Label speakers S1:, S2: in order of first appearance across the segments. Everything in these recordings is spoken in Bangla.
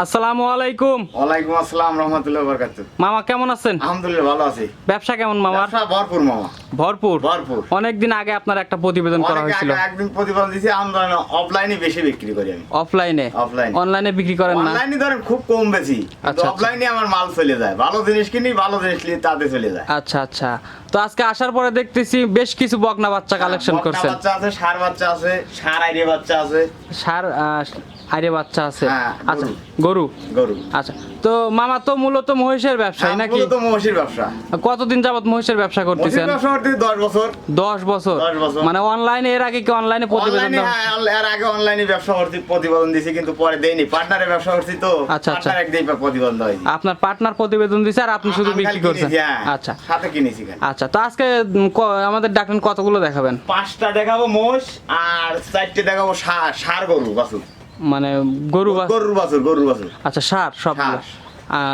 S1: আসসালামু আলাইকুম।
S2: ওয়ালাইকুম আসসালাম রহমতুল্লাহ বরকাত
S1: মামা কেমন আছেন?
S2: আলহামদুলিল্লাহ ভালো আছি।
S1: ব্যবসা কেমন মামার?
S2: ব্যবসা ভরপুর মামা।
S1: ভরপুর?
S2: ভরপুর।
S1: অনেকদিন আগে আপনার একটা প্রতিবেদন করা
S2: অনেক
S1: হয়েছিল।
S2: আগে একদিন প্রতিবেদন দিয়েছি আমরা অফলাইনে বেশি বিক্রি করি আমি।
S1: অফলাইনে
S2: Offline।
S1: অনলাইনে বিক্রি করেন না?
S2: অনলাইনে ধরেন খুব কম বেশি।
S1: আচ্ছা।
S2: অফলাইনে আমার মাল চলে যায়। ভালো জিনিস কিনি ভালো জিনিস নিয়ে তাতে চলে যায়।
S1: আচ্ছা আচ্ছা। তো আজকে আসার পরে দেখতেছি বেশ কিছু বকনা বাচ্চা কালেকশন
S2: বকনা
S1: করছেন।
S2: বাচ্চা আছে সার বাচ্চা আছে সার বাচ্চা আছে।
S1: সার আইরে বাচ্চা আছে।
S2: হ্যাঁ,
S1: আচ্ছা
S2: গরু।
S1: গরু? আচ্ছা তো মামা তো মূলত মহিষের ব্যবসায়ী নাকি?
S2: তো মহিষের ব্যবসা।
S1: কতদিন যাবত মহিষের ব্যবসা করতেছেন?
S2: ব্যবসা করতে দশ বছর।
S1: দশ বছর? মানে অনলাইনে এর আগে কি অনলাইনে প্রতিবেদন
S2: হ্যাঁ এর আগে অনলাইনে ব্যবসা করছি প্রতিবেদন দিছি কিন্তু পরে দেইনি। পার্টনারে ব্যবসা করছি তো
S1: আচ্ছা, আচ্ছা।
S2: একদিন প্রতিবেদন দেয়
S1: আপনার পার্টনার প্রতিবেদন দিছে আর আপনি শুধু বিক্রি করছেন?
S2: হ্যাঁ।
S1: আচ্ছা।
S2: সাথে কিনেছি।
S1: আচ্ছা তো আজকে আমাদের ডাকলেন কতগুলো দেখাবেন?
S2: পাঁচটা দেখাবো মোষ আর চারটে দেখাবো ষাঁড় গরু বাছুর।
S1: মানে গরু
S2: গরুর বাছুর গরুর বাছুর।
S1: আচ্ছা সার সব।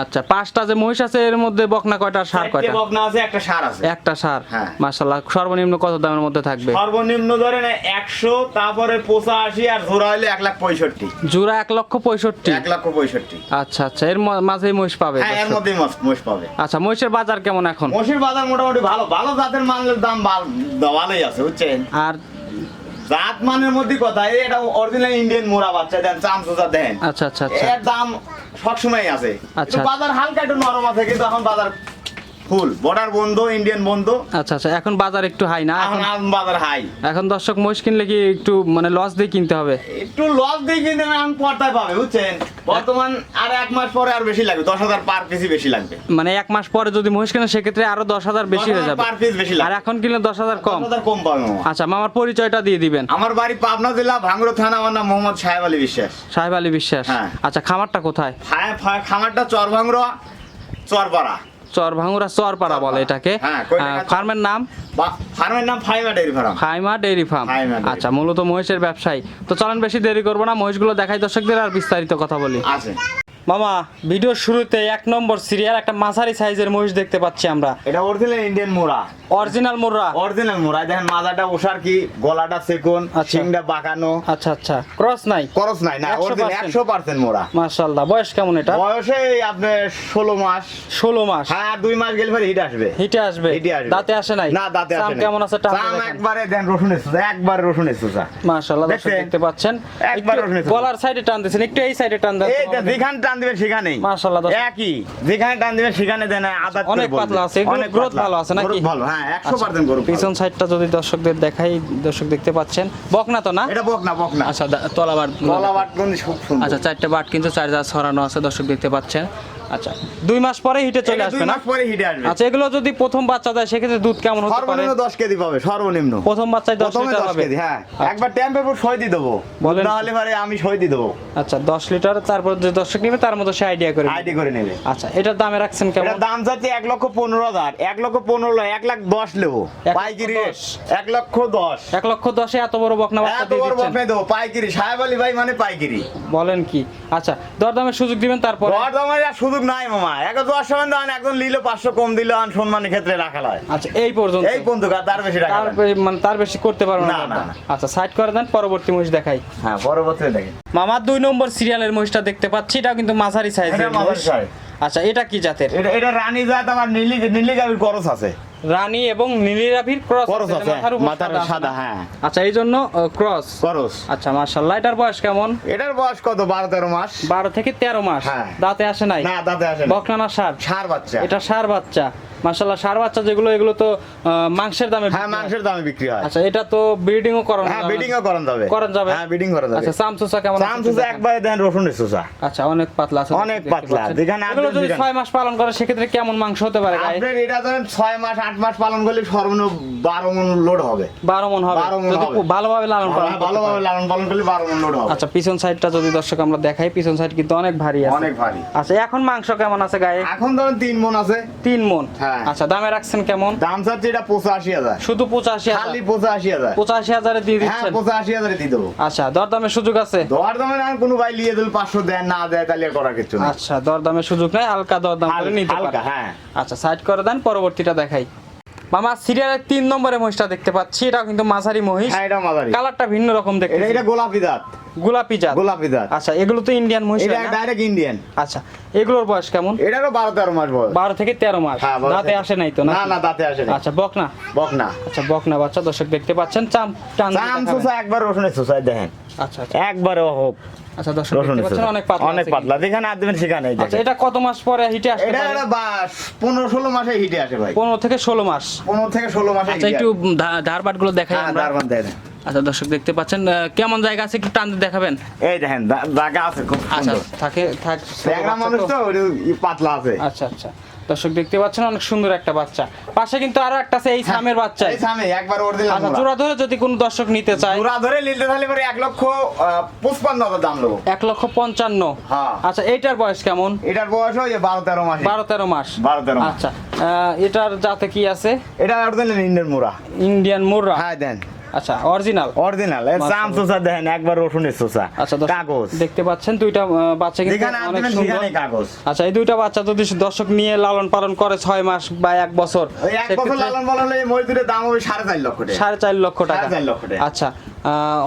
S1: আচ্ছা পাঁচটা যে মহিষ আছে এর মধ্যে বকনা কয়টা সার কয়টা?
S2: বকনা আছে একটা সার আছে।
S1: একটা সার।
S2: হ্যাঁ।
S1: মাশাল্লাহ সর্বনিম্ন কত দামের মধ্যে থাকবে?
S2: সর্বনিম্ন ধরেন একশো তারপরে পঁচাশি আর জোড়া এক লাখ পঁয়ষট্টি।
S1: জোড়া এক লক্ষ পঁয়ষট্টি?
S2: এক লক্ষ পঁয়ষট্টি।
S1: আচ্ছা আচ্ছা এর মাঝেই মহিষ পাবে
S2: হ্যাঁ এর। মধ্যেই মোষ- মোষ পাবে।
S1: আচ্ছা মহিষের বাজার কেমন এখন?
S2: মহিষের বাজার মোটামুটি ভালো ভালো জাতের মালের দাম ভাল- ভালোই আছে বুঝছেন?
S1: আর
S2: জাত মানের মধ্যে কথা এটা অরিজিনাল ইন্ডিয়ান মোরা বাচ্চা দেন চামচুচা দেন
S1: আচ্ছা আচ্ছা আচ্ছা
S2: এর দাম সবসময় আছে
S1: আচ্ছা।
S2: বাজার হালকা একটু নরম আছে কিন্তু এখন বাজার ফুল। বর্ডার বন্ধ ইন্ডিয়ান বন্ধ।
S1: আচ্ছা আচ্ছা এখন বাজার একটু হাই না?
S2: এখন
S1: এখন
S2: বাজার হাই
S1: এখন দর্শক মহিষ কিনলে কি একটু মানে লস দিয়ে কিনতে হবে?
S2: একটু লস দিয়ে কিন্তু আমি পর্দায় পাবে বুঝছেন? বর্তমান আর এক মাস পরে আর বেশি লাগবে দশ হাজার পার পিসি বেশি লাগবে।
S1: মানে এক মাস পরে যদি মহিষ কিনে সেক্ষেত্রে আরও দশ হাজার বেশি হয়ে যাবে।
S2: পার পিস বেশি
S1: আর এখন কিনলে দশ হাজার কম।
S2: হাজার কম পাবে
S1: আচ্ছা মামার পরিচয়টা দিয়ে দিবেন।
S2: আমার বাড়ি পাবনা জেলা ভাঙ্গুরো থানা আমার নাম মোহাম্মদ সাহেব আলী বিশ্বাস।
S1: সাহেব আলী বিশ্বাস।
S2: হ্যাঁ।
S1: আচ্ছা খামারটা কোথায়?
S2: ফায়- খামারটা চর ভাঙ্গুরো চরপাড়া।
S1: চর ভাঙুরা চরপাড়া বলে এটাকে।
S2: হ্যাঁ, চর-
S1: ফার্মের নাম?
S2: ফার্মের নাম Faima dairy farm.
S1: Faima dairy farm. আচ্ছা মূলত মহিষের ব্যবসায়ী। তো চলেন বেশি দেরি করব না। মহিষগুলো দেখাই দর্শকদের আর বিস্তারিত কথা বলি।
S2: আছে।
S1: মামা ভিডিওর শুরুতে এক নম্বর সিরিয়াল একটা মাঝারি সাইজের মহিষ দেখতে পাচ্ছি আমরা।
S2: এটা original Indian Murrah.
S1: Original Murrah
S2: original Murrah. দেখেন মাজাটা ওষার কি গলাটা সেকুন
S1: আচ্ছা।
S2: বাঁকানো।
S1: আচ্ছা আচ্ছা। ক্রস নাই?
S2: খরচ নাই না
S1: 100%
S2: অরিজিনাল একশো পার্সেন্ট মোড়া।
S1: মাশাল্লাহ বয়স কেমন এটা?
S2: বয়সে আপনার ষোলো মাস।
S1: ষোলো মাস।
S2: হ্যাঁ দুই মাস গেলে পরে হিট আসবে।
S1: হিটে আসবে?
S2: হিটে আসবে।
S1: দাঁতে আসে নাই?
S2: না দাঁতে আসে নাই।
S1: কেমন আছে?
S2: চাম একবারে দেন রসুনের সুসা একবার রসুনের সুসা
S1: মাশাল্লাহ দেখতে পাচ্ছেন।
S2: একবার
S1: একটু
S2: রসুনের
S1: গলার সাইডে টান দিয়েছেন একটু এই সাইডে টান দেন।
S2: এই যে যেখানে টান দিবেন সেখানেই।
S1: মাশাআল্লাহ,
S2: একই। যেখানে টান দিবেন সেখানে দেন আদা
S1: অনেক পাতলা আছে, অনেক গ্রোথ ভালো আছে নাকি?
S2: গ্রোথ ভালো হ্যাঁ 100% গ্রোথ
S1: পিছন সাইডটা যদি দর্শকদের দেখাই দর্শক দেখতে পাচ্ছেন বকনা তো না?
S2: এটা বকনা বকনা।
S1: আচ্ছা
S2: তলা বাট খুব সুন্দর।
S1: আচ্ছা চারটে বাট কিন্তু চার ছড়ানো আছে দর্শক দেখতে পাচ্ছেন। আচ্ছা দুই মাস পরে হিটে চলে আসবে না?
S2: মাস পরে হিটে আসবে।
S1: আচ্ছা এগুলো যদি প্রথম বাচ্চা দেয় সেক্ষেত্রে দুধ কেমন হতে পারে?
S2: সর্বনিম্ন দশ কেজি পাবে সর্বনিম্ন।
S1: প্রথম বাচ্চায় দশ
S2: প্রথমে
S1: লিটার
S2: দশ
S1: হবে?
S2: কেজি হ্যাঁ।
S1: আচ্ছা।
S2: একবার ট্যাম্পের উপর সই দিয়ে দেবো।
S1: বলেন।
S2: না হলে পরে আমি সই দিয়ে দেবো।
S1: আচ্ছা দশ লিটার তারপর যে দর্শক নিবে তার মতো সে আইডিয়া করে
S2: আইডি করে নেবে।
S1: আচ্ছা এটার দামে রাখছেন কেমন?
S2: এটা দাম যাচ্ছে এক লক্ষ পনেরো হাজার। এক লক্ষ পনেরো লয়, এক লাখ দশ নেব।
S1: এক লক্ষ
S2: পাইকারি
S1: দশ।
S2: এক লক্ষ দশ।
S1: এক লক্ষ দশে এত বড় বকনা বাচ্চা
S2: এত বড়
S1: দিচ্ছেন?
S2: বকনে দেবো পাইকারি। সাহেব আলী ভাই মানে পাইকারি।
S1: বলেন কি? আচ্ছা দরদামের সুযোগ দিবেন তারপর?
S2: দর দামের সুযোগ নাই মামা। এক দশ সমান দান একজন নিল পাঁচশো কম দিল আন সম্মানের ক্ষেত্রে রাখা হয়
S1: আচ্ছা এই পর্যন্ত।
S2: এই পর্যন্ত আর তার বেশি রাখা
S1: তার মানে তার বেশি করতে পারব না। আচ্ছা সাইড করে দেন পরবর্তী মহিষ দেখাই।
S2: হ্যাঁ পরবর্তী দেখেন।
S1: মামার দুই নম্বর সিরিয়ালের মহিষটা দেখতে পাচ্ছি এটাও কিন্তু মাঝারি
S2: সাইজ
S1: মহিষ। আচ্ছা এটা কি জাতের?
S2: এটা এটা রানী জাত আমার নীলি নীলি গাবির গরস আছে।
S1: রানী এবং নীলিরাভির ক্রস
S2: করস আছে
S1: মাথার সাদা
S2: হ্যাঁ।
S1: আচ্ছা এই জন্য ক্রস
S2: করস
S1: আচ্ছা মার্শাল্লাহ এটার বয়স কেমন?
S2: এটার বয়স কত? বারো তেরো মাস।
S1: বারো থেকে তেরো মাস।
S2: হ্যাঁ।
S1: দাঁতে আসে নাই?
S2: না দাঁতে আসে না।
S1: বকনা না সার?
S2: ষাঁড় বাচ্চা।
S1: এটা সার বাচ্চা। মার্শাল্লাহ সার বাচ্চা যেগুলো এগুলো তো মাংসের দামে
S2: হ্যাঁ। মাংসের দামে বিক্রি হয়।
S1: আচ্ছা এটা তো ব্রিডিংও করানো
S2: হ্যাঁ ব্রিডিং ও করান যাবে।
S1: করান যাবে?
S2: হ্যাঁ ব্রিডিং করা যাবে।
S1: আচ্ছা সামসুসা কেমন আছে
S2: চাম
S1: একটু
S2: সুসা
S1: দেখান।
S2: একবারে দেন রসুনের সুসা
S1: আচ্ছা অনেক পাতলা আছে
S2: অনেক পাতলা। যেখানে
S1: এগুলো যদি
S2: যেখানে-
S1: ছয় মাস পালন করে সেক্ষেত্রে কেমন মাংস হতে পারে গায়ে
S2: আপনার এটা ধরেন ছয় মাস আট মাস পালন করলে সর্বনিম্ন বারো মন লোড হবে।
S1: বারো মন হবে।
S2: 12 মণ হবে।
S1: ভালোভাবে লালন পালন
S2: ভালোভাবে লালন পালন করলে বারো মন লোড হবে।
S1: আচ্ছা পিছন সাইডটা যদি দর্শক আমরা দেখাই পিছন সাইড কিন্তু অনেক ভারী আছে।
S2: অনেক ভারী।
S1: আচ্ছা এখন মাংস কেমন আছে গায়ে?
S2: এখন ধরেন তিন মন আছে।
S1: তিন মন?
S2: হ্যাঁ।
S1: আচ্ছা দামে রাখছেন কেমন?
S2: দাম এটা পঁচাশি হাজার।
S1: শুধু পঁচাশি হাজার?
S2: খালি পঁচাশি হাজার।
S1: পঁচাশি হাজারে দিয়ে
S2: হ্যাঁ
S1: দিচ্ছেন?
S2: পঁচাশি হাজারে দিয়ে দেবো।
S1: আচ্ছা দরদামের সুযোগ আছে?
S2: দর দামে না কোনো ভাই লিয়ে দিল পাঁচশো দেন না দেয় তাহলে করার কিছু না
S1: আচ্ছা দরদামের সুযোগ নাই হালকা দরদাম করে নিতে পারে
S2: হ্যাঁ।
S1: আচ্ছা সাইড করে দেন পরবর্তীটা দেখাই। মামা সিরিয়ালের তিন নম্বরে মহিষটা দেখতে পাচ্ছি এটাও কিন্তু মাঝারি মহিষ।
S2: হ্যাঁ
S1: কালারটা ভিন্ন রকম দেখতে
S2: এটা গোলাপি দাঁত।
S1: গোলাপি জাত।
S2: গোলাপি দাঁত
S1: আচ্ছা এগুলো তো ইন্ডিয়ান মহিষ
S2: এটা ডাইরেক্ট ইন্ডিয়ান
S1: আচ্ছা এগুলোর বয়স কেমন?
S2: এটারও বারো তেরো মাস বয়স।
S1: বারো থেকে তেরো মাস।
S2: হ্যাঁ,
S1: দাঁতে আসে নাই তো
S2: না? না দাঁতে আসে না
S1: আচ্ছা বক না
S2: বক না
S1: আচ্ছা বক না বাচ্চা দর্শক দেখতে পাচ্ছেন। চাম টান
S2: চাম। সুসা একবার রসুনের দেখেন।
S1: আচ্ছা আচ্ছা।
S2: একবারে হোক
S1: আচ্ছা দর্শক দেখতে পাচ্ছেন অনেক পাতলা
S2: অনেক পাতলা যেখানে আর দেবেন সেখানে
S1: আচ্ছা এটা কত মাস পরে হিটে আসতে
S2: এটা মাসে হিটে আসে ভাই।
S1: পনেরো থেকে ষোলো মাস।
S2: পনেরো থেকে ষোলো মাসে
S1: আচ্ছা একটু ধারবাটগুলো দেখাই
S2: হ্যাঁ
S1: আমরা।
S2: দেখেন
S1: আচ্ছা দর্শক দেখতে পাচ্ছেন কেমন জায়গা আছে একটু টান দেখাবেন?
S2: এই দেখেন জায়গা আছে খুব
S1: আচ্ছা থাকে থাক
S2: মানুষ তো। পাতলা আছে।
S1: আচ্ছা আচ্ছা। দর্শক দেখতে পাচ্ছেন অনেক সুন্দর একটা বাচ্চা। পাশে কিন্তু আরও একটা আছে এই সামের বাচ্চা।
S2: এই সামনে একবার ওর দিলাম
S1: আচ্ছা জোড়া ধরে যদি কোনো দর্শক নিতে চায়।
S2: জোড়া ধরে নিতে তাহলে পরে এক লক্ষ আহ, পঁচপান্ন হাজার দাম নেব।
S1: এক লক্ষ পঞ্চান্ন।
S2: হ্যাঁ।
S1: আচ্ছা এইটার বয়স কেমন?
S2: এটার বয়স ওই যে বারো তেরো মাস।
S1: বারো তেরো মাস।
S2: বারো তেরো মাস।
S1: আচ্ছা আহ, এটার যাতে কি আছে?
S2: এটা ওর দিলেন ইন্ডিয়ান মুরা
S1: ইন্ডিয়ান মুররা
S2: হ্যাঁ দেন।
S1: আচ্ছা অরিজিনাল
S2: অরিজিনাল এর চাম চোষা দেখেন একবার রসুনের চোষা
S1: আচ্ছা
S2: কাগজ।
S1: দেখতে পাচ্ছেন দুইটা বাচ্চা কিন্তু অনেক সুন্দর।
S2: কাগজ।
S1: আচ্ছা এই দুইটা বাচ্চা যদি দর্শক নিয়ে লালন পালন করে ছয় মাস বা এক বছর
S2: এক বছর লালন পালন হলে মজদুরের দাম হবে সাড়ে চার লক্ষ টাকা।
S1: সাড়ে চার লক্ষ টাকা। আচ্ছা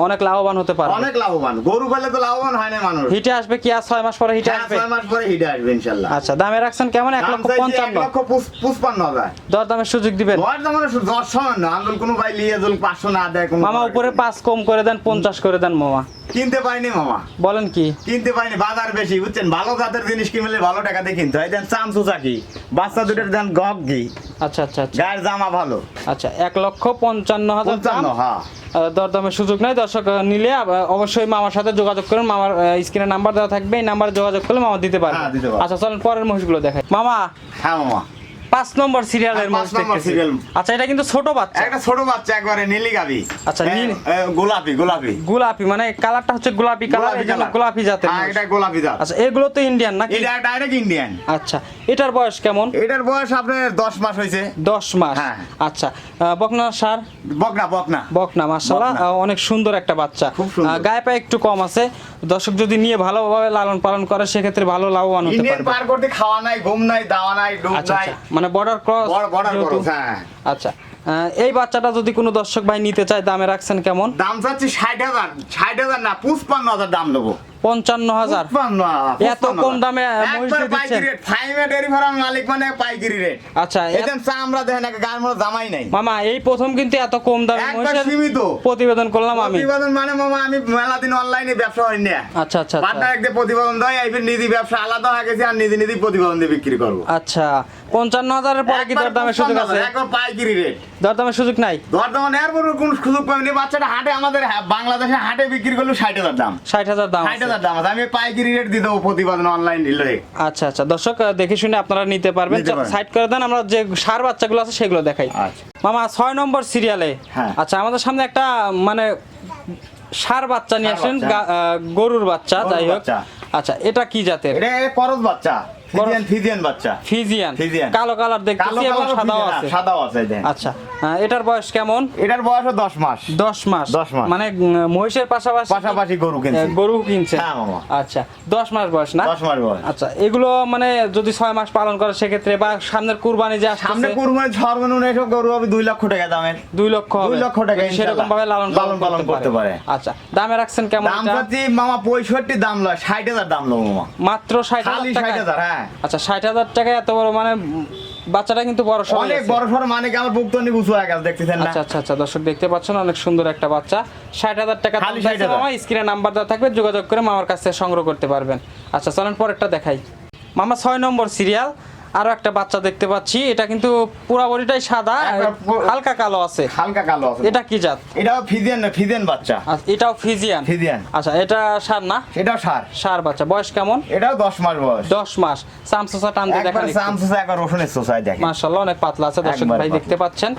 S1: অনেক লাভবান হতে পারে
S2: অনেক লাভবান। গরু পালে তো লাভবান হয় না মানুষ।
S1: হিটে আসবে কি? আর ছয় মাস পরে হিটে
S2: হ্যাঁ,
S1: আসবে?
S2: ছয় মাস পরে হিটে আসবে ইনশাল্লাহ।
S1: আচ্ছা দামে রাখছেন কেমন? এক লক্ষ পঞ্চান্ন।
S2: লক্ষ পুষ্পান্ন হাজার।
S1: দর দামের সুযোগ দিবেন?
S2: দশ দাম মানে দশ সামান্য আন্দোলন কোনো ভাই লিয়ে দোল পাঁচশো না দেয় কোনো
S1: মামা উপরে পাঁচ কম করে দেন পঞ্চাশ করে দেন মামা।
S2: কিনতে পাইনি মামা।
S1: বলেন কি?
S2: কিনতে পাইনি বাজার বেশি বুঝছেন? ভালো জাতের জিনিস কিনলে ভালো টাকা দিয়ে কিনতে হয়। দেন চাম চুচা কি বাচ্চা দুটোর দেন কি
S1: আচ্ছা আচ্ছা আচ্ছা।
S2: গায়ের জামা ভালো।
S1: আচ্ছা এক লক্ষ পঞ্চান্ন হাজার
S2: পঞ্চান্ন
S1: দাম।
S2: হ্যাঁ।
S1: দরদামের সুযোগ নাই। দর্শক নিলে অবশ্যই মামার সাথে যোগাযোগ করেন। মামার স্ক্রিনে নাম্বার দেওয়া থাকবে। এই নাম্বারে যোগাযোগ করলে মামা দিতে পারবে।
S2: হ্যাঁ।
S1: আচ্ছা চলেন পরের মহিষগুলো দেখাই। মামা।
S2: হ্যাঁ মামা।
S1: পাঁচ নম্বর সিরিয়ালের
S2: হ্যাঁ, পাঁচ নম্বর
S1: দেখতেছি। আচ্ছা এটা কিন্তু ছোট বাচ্চা।
S2: একটা ছোট বাচ্চা একবারে নীলি গাবি।
S1: আচ্ছা, নীল।
S2: গোলাপি গোলাপি।
S1: গোলাপি মানে কালারটা হচ্ছে গোলাপি কালার এজন্য
S2: colour।
S1: গোলাপি জাতের
S2: হ্যাঁ এটা গোলাপি জাত।
S1: আচ্ছা এগুলো তো ইন্ডিয়ান নাকি?
S2: এটা ডাইরেক্ট ইন্ডিয়ান
S1: আচ্ছা এটার বয়স কেমন?
S2: এটার বয়স আপনার দশ মাস হয়েছে।
S1: দশ মাস।
S2: হ্যাঁ।
S1: আচ্ছা বকনা সার?
S2: বকনা বকনা।
S1: বকনা
S2: বকনা।
S1: অনেক সুন্দর একটা বাচ্চা। গায়ে পায়ে একটু কম আছে। দর্শক যদি নিয়ে ভালোভাবে লালন পালন করে সেক্ষেত্রে ভালো লাভবান হতে পারবে।
S2: পার করতে খাওয়া নাই ঘুম নাই দাওয়া নাই ডুব
S1: আচ্ছা
S2: নাই।
S1: আচ্ছা মানে বর্ডার ক্রস
S2: বর্ডার ক্রস হ্যাঁ।
S1: আচ্ছা আহ, এই বাচ্চাটা যদি কোনো দর্শক ভাই নিতে চায় দামে রাখছেন কেমন?
S2: দাম চাচ্ছি ষাট হাজার। ষাট হাজার না পুষ্পান্ন হাজার দাম দেবো।
S1: পঞ্চান্ন হাজার এত কম দামে
S2: মালিক মানে পাইকারি রেট
S1: আচ্ছা এ-
S2: চামড়া দেখেন গায়ের মধ্যে জামাই নাই।
S1: মামা এই প্রথম কিন্তু এত কম দামে
S2: সীমিত।
S1: প্রতিবেদন করলাম আমি।
S2: প্রতিবেদন মানে মামা আমি মেলা দিন অনলাইনে ব্যবসা করি না।
S1: আচ্ছা আচ্ছা আচ্ছা।
S2: পার্টনার একটা প্রতিবেদন দেয় এই নিধি ব্যবসা আলাদা হয়ে গেছে আর নিধি নিধি প্রতিবেদন দিয়ে বিক্রি করব।
S1: আচ্ছা পঞ্চান্ন হাজারের পরে কি দরদামের সুযোগ আছে?
S2: 55,000, একবার পাইকারি রেট
S1: দরদামের সুযোগ নাই?
S2: বর্তমানে এর পরে কোন সুযোগ পাইনি বাচ্চাটা হাটে আমাদের হ্যাঁ, বাংলাদেশে হাটে বিক্রি করল ষাট হাজার দাম।
S1: ষাট হাজার দাম
S2: ষাট। হাজার দাম আছে। আমি পাইকারি রেট দিয়ে দেবো প্রতিবেদন অনলাইন
S1: আচ্ছা আচ্ছা। দর্শক দেখে শুনে আপনারা নিতে পারবেন। সাইড করে দেন আমরা যে সার বাচ্চাগুলো আছে সেগুলো দেখাই।
S2: আচ্ছা।
S1: মামা ছয় নম্বর সিরিয়ালে
S2: হ্যাঁ।
S1: আচ্ছা আমাদের সামনে একটা মানে সার বাচ্চা নিয়ে আসেন গরুর বাচ্চা যাই হোক। আচ্ছা এটা কি জাতের?
S2: এটা করজ বাচ্চা। ফিজিয়ান ফিজিয়ান বাচ্চা।
S1: ফিজিয়ান।
S2: ফিজিয়ান।
S1: কালো কালার দেখতেছি এবং সাদাও আছে।
S2: সাদাও আছে দেখেন।
S1: আচ্ছা এটার বয়স কেমন?
S2: এটার বয়স দশ মাস।
S1: দশ মাস।
S2: দশ মাস।
S1: মানে মহিষের পাশাপাশি
S2: পাশাপাশি গরু কিনছি।
S1: গরু কিনছে।
S2: হ্যাঁ, মামা।
S1: আচ্ছা দশ মাস বয়স না?
S2: দশ মাস বয়স।
S1: আচ্ছা এগুলো মানে যদি ছয় মাস পালন করে সেক্ষেত্রে বা সামনের কুরবানি যে
S2: সামনে কুরবানি সর্বনিম্ন এসব গরু হবে দুই লক্ষ টাকা দামের।
S1: দুই লক্ষ
S2: দুই লক্ষ টাকা
S1: সেরকম ভাবে লালন
S2: পালন পালন করতে পারে।
S1: আচ্ছা দামে রাখছেন কেমন
S2: দাম? মামা পঁয়ষট্টি দাম লয় ষাট হাজার দাম লো মামা।
S1: মাত্র ষাট টাকা
S2: হাজার হ্যাঁ।
S1: আচ্ছা ষাট হাজার টাকা এত বড় মানে বাচ্চাটা কিন্তু বড় সর
S2: অনেক বড় সর মানে কি আমার বুক তো উঁচু হয়ে গেছে দেখতেছেন না?
S1: আচ্ছা আচ্ছা আচ্ছা দর্শক দেখতে পাচ্ছেন অনেক সুন্দর একটা বাচ্চা। ষাট হাজার টাকা
S2: খালি 60,000
S1: মামা স্ক্রিনে নাম্বার দেওয়া থাকবে যোগাযোগ করে মামার কাছ থেকে সংগ্রহ করতে পারবেন। আচ্ছা চলেন পরেরটা দেখাই। মামা 6 নম্বর সিরিয়াল। আরও একটা বাচ্চা দেখতে পাচ্ছি। এটা কিন্তু পুরা বডিটাই সাদা হালকা কালো আছে।
S2: হালকা কালো আছে।
S1: এটা কি জাত?
S2: এটাও ফিজিয়ান না ফিজিয়ান বাচ্চা।
S1: আচ্ছা, এটাও ফিজিয়ান?
S2: ফিজিয়ান।
S1: আচ্ছা এটা সার না?
S2: এটাও সার।
S1: সার বাচ্চা। বয়স কেমন?
S2: এটাও দশ মাস বয়স।
S1: দশ মাস। সামসুসা টান দিয়ে
S2: একবার
S1: দেখেন
S2: আছে একবার রসুনের সোসাই দেখেন।
S1: মাশাআল্লাহ অনেক পাতলা আছে দর্শক ভাই দেখতে পাচ্ছেন।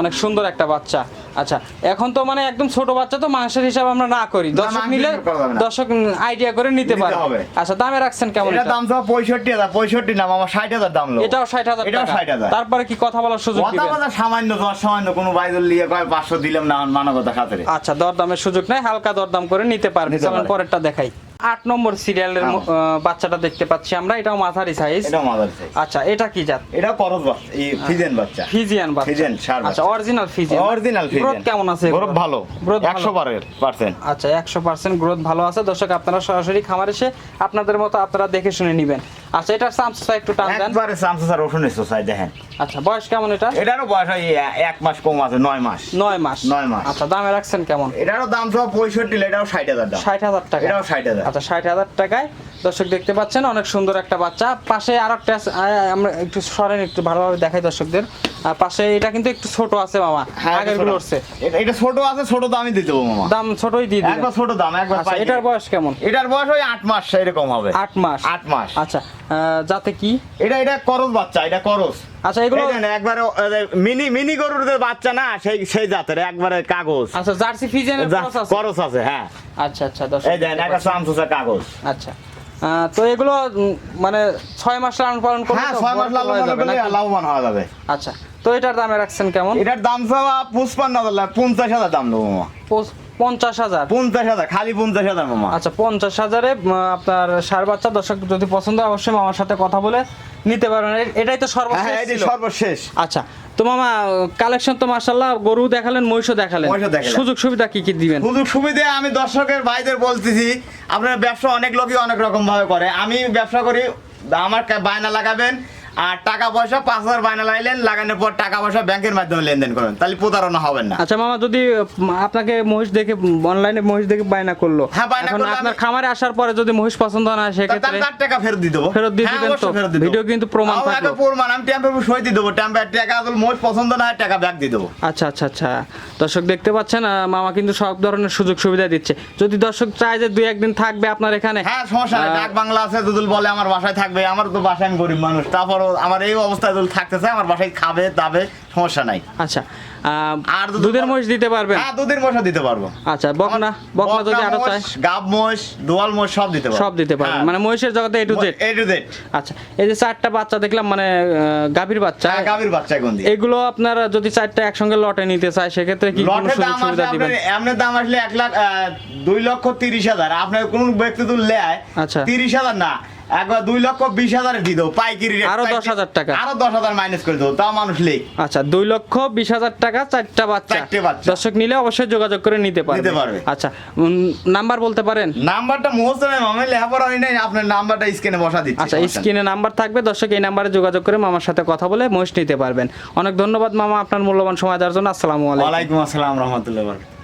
S1: অনেক সুন্দর একটা বাচ্চা। আচ্ছা এখন তো মানে একদম ছোট বাচ্চা তো মাংসের হিসাব আমরা না করি। দর্শক
S2: মিলে
S1: নিলে। দর্শক আইডিয়া করে নিতে পারে। আচ্ছা দামে রাখছেন কেমন এটা?
S2: দাম তো পঁয়ষট্টি হাজার পঁয়ষট্টি না আমার ষাট হাজার দাম লো
S1: এটাও ষাট হাজার
S2: এটাও
S1: টাকা।
S2: 60,000
S1: তারপরে কি কথা বলার সুযোগ দিবেন?
S2: কথা সামান্য দর সামান্য কোনো বাইদল লিয়ে কয় পাঁচশো দিলাম না মানবতা খাতিরে।
S1: আচ্ছা দর দরদামের সুযোগ নাই হালকা দর দাম করে নিতে পারবে।
S2: যেমন
S1: চলেন পরেরটা দেখাই। আট নম্বর সিরিয়ালের
S2: হ্যাঁ।
S1: বাচ্চাটা দেখতে পাচ্ছি আমরা। এটাও মাঝারি সাইজ
S2: সাইজ
S1: আচ্ছা এটা কি জাত?
S2: এটা করজ বাচ্চা এই ফিজেন বাচ্চা।
S1: ফিজিয়ান বাচ্চা।
S2: ফিজিয়ান, সার
S1: আচ্ছা original Friesian.
S2: Original Friesian.
S1: Growth কেমন আছে
S2: গ্রোথ ভালো
S1: গ্রোথ আচ্ছা একশো পার্সেন্ট গ্রোথ ভালো আছে। দর্শক আপনারা সরাসরি খামার এসে আপনাদের মতো আপনারা দেখে শুনে নেবেন। আচ্ছা এটার সামসা একটু টান দেন।
S2: একবারে সামসা ওষুধ সোসাই দেখেন।
S1: আচ্ছা বয়স কেমন এটা
S2: এটারও বয়স হয় এক মাস কম আছে নয় মাস।
S1: নয় মাস।
S2: নয় মাস।
S1: আচ্ছা দামে রাখছেন কেমন?
S2: এটারও দাম সব পঁয়ষট্টি এটাও ষাট হাজার দাম।
S1: ষাট হাজার টাকা।
S2: এটাও ষাট হাজার।
S1: আচ্ছা ষাট হাজার টাকায়। দর্শক দেখতে পাচ্ছেন অনেক সুন্দর একটা বাচ্চা। পাশে আর একটা আমরা একটু সরেন একটু ভালোভাবে দেখাই দর্শকদের। আর পাশে এটা কিন্তু একটু ছোট আছে মামা।
S2: হ্যাঁ,
S1: আগের
S2: এটা
S1: গুলো
S2: ছোট।
S1: উঠছে
S2: এটা- এটা ছোট আছে ছোট দামই দিয়ে দেবো মামা।
S1: দাম ছোটই দিয়ে
S2: একবার ছোট দাম একবার
S1: আচ্ছা এটার বয়স কেমন?
S2: এটার বয়স ওই আট মাস এরকম হবে।
S1: আট মাস।
S2: আট মাস।
S1: আচ্ছা যাতে কি?
S2: এটা এটা করস বাচ্চা এটা করস।
S1: আচ্ছা এগুলো
S2: একবারে মিনি মিনি গরুর যে বাচ্চা না সেই সেই জাতের একবারে কাগজ।
S1: আচ্ছা জার্সি আছে?
S2: করস আছে হ্যাঁ।
S1: আচ্ছা আচ্ছা দর্শক
S2: এই দেন একটা। সামসুসা কাগজ।
S1: আচ্ছা। তো এগুলো মানে ছয় মাস লালন পালন করলে
S2: হ্যাঁ ছয় মাস লালন পালন করলে লাভবান হওয়া যাবে।
S1: আচ্ছা তো এটার দামে রাখছেন কেমন?
S2: এটার দাম সব পুষ্পান্ন হাজার পঞ্চাশ হাজার দাম দেবো। মামা
S1: পঞ্চাশ হাজার।
S2: পঞ্চাশ হাজার খালি পঞ্চাশ হাজার মামা।
S1: আচ্ছা পঞ্চাশ হাজারে আপনার সার বাচ্চা দর্শক যদি পছন্দ হয় অবশ্যই মামার সাথে কথা বলে নিতে পারবেন এটাই তো
S2: হ্যাঁ
S1: সর্বশেষ
S2: হ্যাঁ
S1: ছিল।
S2: সর্বশেষ।
S1: আচ্ছা তো মামা কালেকশন তো মাশাল্লাহ গরু দেখালেন মহিষও দেখালেন। সুযোগ সুবিধা কি কি দিবেন?
S2: সুযোগ সুবিধা আমি দর্শকের ভাইদের বলতেছি আপনার ব্যবসা অনেক লোকই অনেক রকম ভাবে করে। আমি ব্যবসা করি আমার বায়না লাগাবেন আর টাকা পয়সা পাঁচ হাজার বায়না লাগাইলেন লাগানোর পর টাকা পয়সা ব্যাংকের মাধ্যমে লেনদেন করেন। তাহলে প্রতারণা হবেন না।
S1: আচ্ছা মামা যদি আপনাকে মহিষ দেখে অনলাইনে মহিষ দেখে বায়না করল
S2: হ্যাঁ, বায়না করলে
S1: আপনার খামারে আসার পরে যদি মহিষ পছন্দ না
S2: তা-
S1: সেক্ষেত্রে
S2: তার টাকা ফেরত দিয়ে দেবো।
S1: ফেরত দিয়ে
S2: হ্যাঁ,
S1: দিবেন তো? ভিডিও কিন্তু প্রমাণ থাকল।
S2: প্রমাণ আমি ট্যাম্পের সই দিয়ে দেবো। ট্যাম্পের টাকা আসলে মোট পছন্দ না হয় টাকা ব্যাক দিয়ে দেবো।
S1: আচ্ছা আচ্ছা আচ্ছা। দর্শক দেখতে পাচ্ছেন মামা কিন্তু সব ধরনের সুযোগ সুবিধা দিচ্ছে। যদি দর্শক চায় যে দুই একদিন থাকবে আপনার এখানে
S2: হ্যাঁ সমস্যা নাই। ডাক বাংলা আছে দুদুল বলে আমার বাসায় থাকবে। আমার তো বাসায় আমি গরিব মানুষ তারপরও আমার এই অবস্থায় দুদুল থাকতেছে আমার বাসায় খাবে দাবে সমস্যা নাই।
S1: আচ্ছা
S2: আর
S1: দুধের মহিষ দিতে পারবেন?
S2: হ্যাঁ দুদিন মশা দিতে পারব।
S1: আচ্ছা বকনা বকনা যদি আরও চায়?
S2: গাব মোষ দোয়াল মোষ সব দিতে পারব।
S1: সব দিতে পারবেন। মানে মহিষের জগতে A to Z
S2: A to Z
S1: আচ্ছা এই যে চারটা বাচ্চা দেখলাম মানে গাভীর বাচ্চা।
S2: হ্যাঁ গাভীর বাচ্চা কোন দিয়ে।
S1: এগুলো আপনারা যদি চারটা একসঙ্গে লটে নিতে চায় সেক্ষেত্রে কি কোনো সুবিধা দিবেন?
S2: এমনি দাম আসলে এক লাখ আহ, দুই লক্ষ তিরিশ হাজার। আপনার কোন ব্যক্তি তুল লেয়
S1: আচ্ছা।
S2: তিরিশ হাজার না একবার দুই লক্ষ বিশ হাজার দিয়ে দেবো পাইকারি
S1: আরও
S2: পাইকারি-
S1: 10,000 টাকা।
S2: আরও দশ হাজার মাইনাস করে দেবো তাও মানুষ লেখ
S1: আচ্ছা দুই লক্ষ বিশ হাজার টাকা চারটা বাচ্চা। দর্শক নিলে অবশ্যই যোগাযোগ করে নিতে পারবে। আচ্ছা নাম্বার বলতে পারেন?
S2: নাম্বারটা মুহূর্ত নেই আমি লেখাপড়া হয় নাই আপনার নাম্বারটা স্ক্রিনে বসা দিচ্ছি
S1: আচ্ছা স্ক্রিনে নাম্বার থাকবে দর্শক এই নাম্বারে যোগাযোগ করে মামার সাথে কথা বলে মহিষ নিতে পারবেন। অনেক ধন্যবাদ মামা আপনার মূল্যবান সময় দেওয়ার জন্য আসসালামু আলাইকুম।
S2: ওয়ালাইকুম আসসালাম রহমতুল্লাহ